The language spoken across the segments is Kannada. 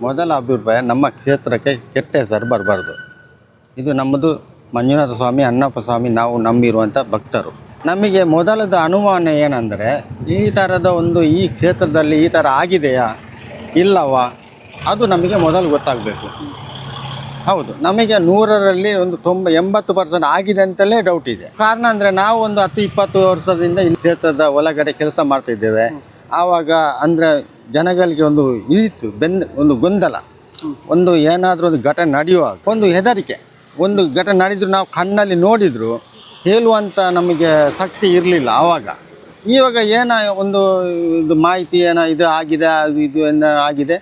ಮೊದಲ ಅಭಿಪ್ರಾಯ, ನಮ್ಮ ಕ್ಷೇತ್ರಕ್ಕೆ ಕೆಟ್ಟ ಹೆಸರು ಬರಬಾರ್ದು. ಇದು ನಮ್ಮದು ಮಂಜುನಾಥ ಸ್ವಾಮಿ, ಅಣ್ಣಪ್ಪ ಸ್ವಾಮಿ, ನಾವು ನಂಬಿರುವಂಥ ಭಕ್ತರು. ನಮಗೆ ಮೊದಲದ ಅನುಮಾನ ಏನಂದರೆ, ಈ ಥರದ ಒಂದು ಈ ಕ್ಷೇತ್ರದಲ್ಲಿ ಈ ಥರ ಆಗಿದೆಯಾ, ಇಲ್ಲವಾ, ಅದು ನಮಗೆ ಮೊದಲು ಗೊತ್ತಾಗಬೇಕು. ಹೌದು, ನಮಗೆ ನೂರರಲ್ಲಿ ಒಂದು ತೊಂಬ, ಎಂಬತ್ತು ಪರ್ಸೆಂಟ್ ಆಗಿದೆ ಅಂತಲೇ ಡೌಟ್ ಇದೆ. ಕಾರಣ ಅಂದರೆ ನಾವು ಒಂದು ಹತ್ತು, ಇಪ್ಪತ್ತು ವರ್ಷದಿಂದ ಈ ಕ್ಷೇತ್ರದ ಒಳಗಡೆ ಕೆಲಸ ಮಾಡ್ತಿದ್ದೇವೆ. ಆವಾಗ ಅಂದರೆ ಜನಗಳಿಗೆ ಒಂದು ಇದಿತ್ತು ಬೆನ್ ಒಂದು ಗೊಂದಲ. ಒಂದು ಏನಾದರೂ ಒಂದು ಘಟನೆ ನಡೆಯುವಾಗ ಒಂದು ಹೆದರಿಕೆ. ಒಂದು ಘಟನೆ ನಡೆದ್ರು ನಾವು ಕಣ್ಣಲ್ಲಿ ನೋಡಿದ್ರು ಹೇಳುವಂಥ ನಮಗೆ ಶಕ್ತಿ ಇರಲಿಲ್ಲ ಆವಾಗ. ಇವಾಗ ಏನ ಒಂದು ಇದು ಮಾಹಿತಿ ಏನೋ ಇದು ಆಗಿದೆ ಅದು ಇದು ಏನೋ ಆಗಿದೆ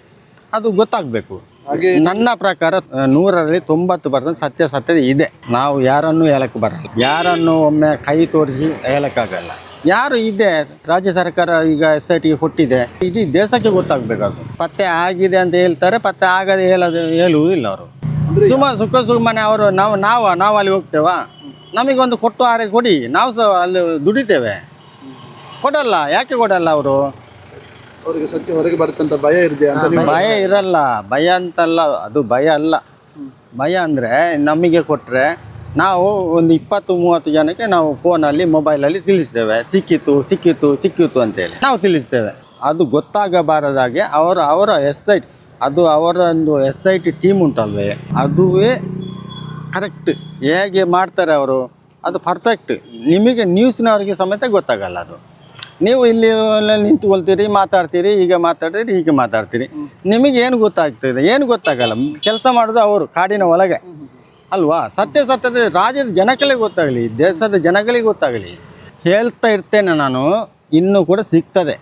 ಅದು ಗೊತ್ತಾಗಬೇಕು. ಹಾಗೆ ನನ್ನ ಪ್ರಕಾರ ನೂರರಲ್ಲಿ ತೊಂಬತ್ತು ಪರ್ಸೆಂಟ್ ಸತ್ಯಾಸತ್ಯತೆ ಇದೆ. ನಾವು ಯಾರನ್ನೂ ಹೇಳಕ್ಕೆ ಬರಲ್ಲ. ಯಾರನ್ನು ಒಮ್ಮೆ ಕೈ ತೋರಿಸಿ ಹೇಳಕ್ಕಾಗಲ್ಲ. ಯಾರು ಇದೆ? ರಾಜ್ಯ ಸರ್ಕಾರ ಈಗ ಎಸ್ ಐ ಟಿ ಹುಟ್ಟಿದೆ. ಇಡೀ ದೇಶಕ್ಕೆ ಗೊತ್ತಾಗಬೇಕು ಅದು ಪತ್ತೆ ಆಗಿದೆ ಅಂತ ಹೇಳ್ತಾರೆ ಪತ್ತೆ ಆಗದೆ ಹೇಳೋದು ಹೇಳುವುದಿಲ್ಲ ಅವರು. ಸುಮ್ಮ ಸುಖ ಸುಮ್ಮನೆ ಅವರು ನಾವು ನಾವು ನಾವು ಅಲ್ಲಿ ಹೋಗ್ತೇವಾ? ನಮಗೊಂದು ಕೊಟ್ಟು ಆರೆ ಕೊಡಿ. ನಾವು ಸಹ ಅಲ್ಲಿ ದುಡಿತೇವೆ. ಕೊಡಲ್ಲ ಯಾಕೆ ಕೊಡಲ್ಲ ಅವರು? ಅವರಿಗೆ ಸತ್ಯ ಹೊರಗೆ ಬರ್ತಂತ ಭಯ ಇದೆ ಅಂತ ಭಯ ಇರಲ್ಲ. ಭಯ ಅಂತಲ್ಲ ಅದು ಭಯ ಅಲ್ಲ. ಭಯ ಅಂದರೆ ನಮಗೆ ಕೊಟ್ಟರೆ ನಾವು ಒಂದು ಇಪ್ಪತ್ತು ಮೂವತ್ತು ಜನಕ್ಕೆ ನಾವು ಫೋನಲ್ಲಿ ಮೊಬೈಲಲ್ಲಿ ತಿಳಿಸ್ತೇವೆ. ಸಿಕ್ಕಿತು ಸಿಕ್ಕಿತು ಸಿಕ್ಕಿತು ಅಂತೇಳಿ ನಾವು ತಿಳಿಸ್ತೇವೆ. ಅದು ಗೊತ್ತಾಗಬಾರದಾಗೆ ಅವರ ಅವರ ಎಸ್ ಐ ಅದು ಅವರ ಒಂದು ಎಸ್ ಐ ಟಿ ಟೀಮ್ ಉಂಟಲ್ವೇ? ಅದುವೇ ಕರೆಕ್ಟ್ ಹೇಗೆ ಮಾಡ್ತಾರೆ ಅವರು? ಅದು ಪರ್ಫೆಕ್ಟ್ ನಿಮಗೆ ನ್ಯೂಸ್ನವರಿಗೆ ಸಮೇತ ಗೊತ್ತಾಗಲ್ಲ ಅದು. ನೀವು ಇಲ್ಲಿ ನಿಂತುಕೊಳ್ತೀರಿ ನಿಂತ್ಕೊಳ್ತೀರಿ ಮಾತಾಡ್ತೀರಿ ಈಗ ಮಾತಾಡ್ತೀರಿ ಹೀಗೆ ಮಾತಾಡ್ತೀರಿ. ನಿಮಗೆ ಏನು ಗೊತ್ತಾಗ್ತದೆ? ಏನು ಗೊತ್ತಾಗಲ್ಲ? ಕೆಲಸ ಮಾಡೋದು ಅವರು ಕಾಡಿನ ಒಳಗೆ. ಅಲ್ವಾ? ಸತ್ಯ ಸತ್ಯದ ರಾಜ್ಯದ ಜನಗಳಿಗೆ ಗೊತ್ತಾಗಲಿ, ದೇಶದ ಜನಗಳಿಗೆ ಗೊತ್ತಾಗಲಿ, ಹೇಳ್ತಾ ಇರ್ತೇನೆ ನಾನು, ಇನ್ನೂ ಕೂಡ ಸಿಗ್ತದೆ.